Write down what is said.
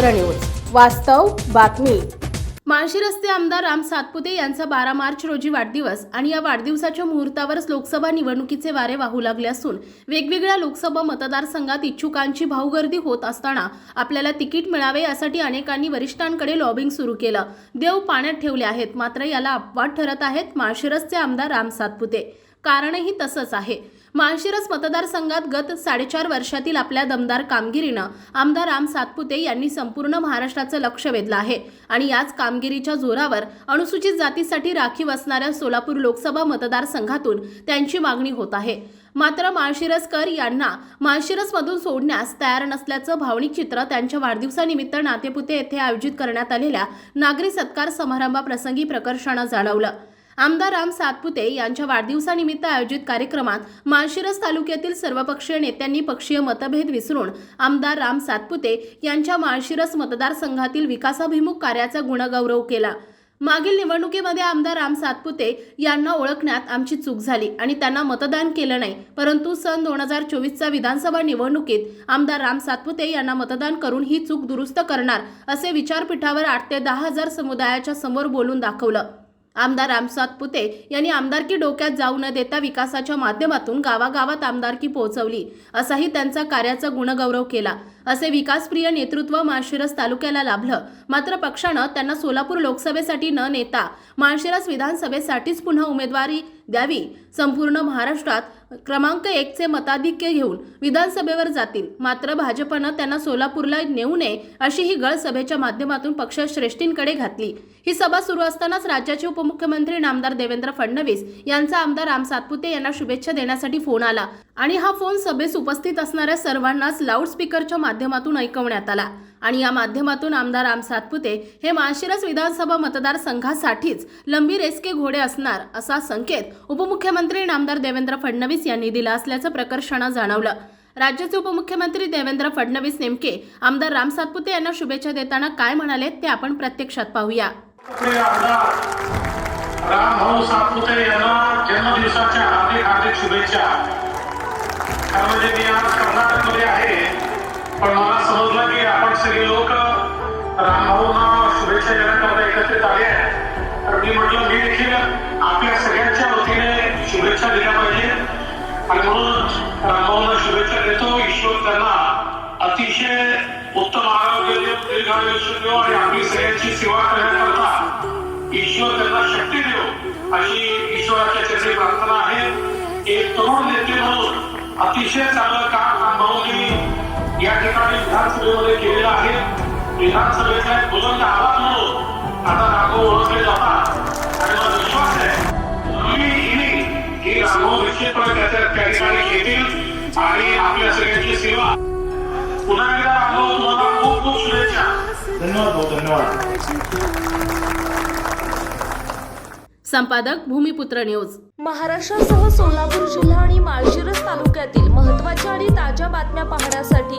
भूमिपुत्र news. वास्तव बातमी. माळशी रस्ते आमदार राम सातपुते यांचा बारा मार्च रोजी वाढदिवस आणि या वाढदिवसाच्या मुहूर्तावरच लोकसभा निवडणुकीचे वारे वाहू लागले असून वेगवेगळ्या लोकसभा मतदारसंघात इच्छुकांची भाऊगर्दी होत असताना आपल्याला तिकीट मिळावे यासाठी अनेकांनी वरिष्ठांकडे लॉबिंग सुरू केलं. देव पाण्यात ठेवले आहेत मात्र याला अपवाद ठरत आहेत माळशिरसचे आमदार राम सातपुते. कारणही तसंच आहे. माळशिरस मतदारसंघात गत साडेचार वर्षातील आपल्या दमदार कामगिरीनं आमदार राम सातपुते यांनी संपूर्ण महाराष्ट्राचं लक्ष वेधलं आहे. आणि याच कामगिरीच्या जोरावर अनुसूचित जातीसाठी राखीव असणाऱ्या सोलापूर लोकसभा मतदारसंघातून त्यांची मागणी होत आहे. मात्र माळशिरसकर यांना माळशिरसमधून सोडण्यास तयार नसल्याचं भावनिक चित्र त्यांच्या वाढदिवसानिमित्त नातेपुते येथे आयोजित करण्यात आलेल्या नागरी सत्कार समारंभाप्रसंगी प्रकर्षानं जाणवलं. आमदार राम सातपुते यांच्या वाढदिवसानिमित्त आयोजित कार्यक्रमात माळशिरस तालुक्यातील सर्वपक्षीय नेत्यांनी पक्षीय मतभेद विसरून आमदार राम सातपुते यांच्या माळशिरस मतदारसंघातील विकासाभिमुख कार्याचा गुणगौरव केला. मागील निवडणुकीमध्ये आमदार राम सातपुते यांना ओळखण्यात आमची चूक झाली आणि त्यांना मतदान केलं नाही. परंतु सन दोन हजार चोवीसच्या विधानसभा निवडणुकीत आमदार राम सातपुते यांना मतदान करून ही चूक दुरुस्त करणार असे विचारपीठावर आठ ते दहा हजार समुदायाच्या समोर बोलून दाखवलं. आमदार रामसात सातपुते यांनी आमदारकी डोक्यात जाऊ न देता विकासाच्या माध्यमातून गावागावात आमदारकी पोहोचवली. असाही त्यांचा कार्याचा गुणगौरव केला. असे विकासप्रिय नेतृत्व माळशिरस तालुक्याला लाभलं. मात्र पक्षानं त्यांना सोलापूर लोकसभेसाठी न नेता माळशिरस विधानसभेसाठीच पुन्हा उमेदवारी द्यावी संपूर्ण महाराष्ट्रात क्रमांक एकचे मताधिक्य घेऊन विधानसभेवर जातील. मात्र भाजपनं त्यांना सोलापूरला नेऊ नये अशी ही गळ सभेच्या माध्यमातून पक्ष श्रेष्ठींकडे घातली. ही सभा सुरू असतानाच राज्याचे उपमुख्यमंत्री नामदार देवेंद्र फडणवीस यांचा आमदार राम सातपुते यांना शुभेच्छा देण्यासाठी फोन आला आणि हा फोन सभेस उपस्थित असणाऱ्या सर्वांनाच लाऊडस्पीकरच्या माध्यमातून ऐकवण्यात आला. आणि या माध्यमातून आमदार राम सातपुते हे माळशिरस विधानसभा मतदारसंघासाठीच लंबी रेसके घोडे असणार असा संकेत उपमुख्यमंत्री नामदार देवेंद्र फडणवीस यांनी दिला असल्याचं प्रकर्षानं जाणवलं. राज्याचे उपमुख्यमंत्री देवेंद्र फडणवीस नेमके आमदार राम सातपुते यांना शुभेच्छा देताना काय म्हणाले ते आपण प्रत्यक्षात पाहूया. रामभाऊ सातपुते यांना जन्मदिवसाच्या हार्दिक हार्दिक शुभेच्छा. म्हणजे मी आज कर्नाटकमध्ये आहे. पण मला समजलं की आपण सगळे लोक रामभाऊंना शुभेच्छा देण्याकरता एकत्रित आले आहे. तर मी म्हटलं मी देखील आपल्या सगळ्यांच्या वतीने शुभेच्छा दिल्या पाहिजे. आणि म्हणून रामभाऊंना शुभेच्छा देतो. ईश्वर त्यांना अतिशय उत्तम आरोग्य देव दीर्घायुष्य देव आणि आपली सगळ्यांची सेवा करण्याकरता ईश्वर त्यांना शक्ती देव अशी ईश्वराच्या चरणी प्रार्थना आहे. एक तरुण नेते म्हणून अतिशय चांगलं काम रामभाऊंनी या ठिकाणी विधानसभेमध्ये केलेलं आहे. विधानसभेचा एक बुलंद आवाज म्हणून आता राघव ओळखले जातात. आणि मला विश्वास आहे ही राघव निश्चितपणे त्याच्या त्या ठिकाणी घेतील आणि आपल्या सगळ्यांची सेवा. पुन्हा एकदा राघव तुम्हाला खूप खूप शुभेच्छा. धन्यवाद भाऊ धन्यवाद. संपादक भूमिपुत्र न्यूज. महाराष्ट्रासह सोलापूर जिल्हा आणि माळशिरस तालुक्यातील महत्त्वाच्या आणि ताज्या बातम्या पाहण्यासाठी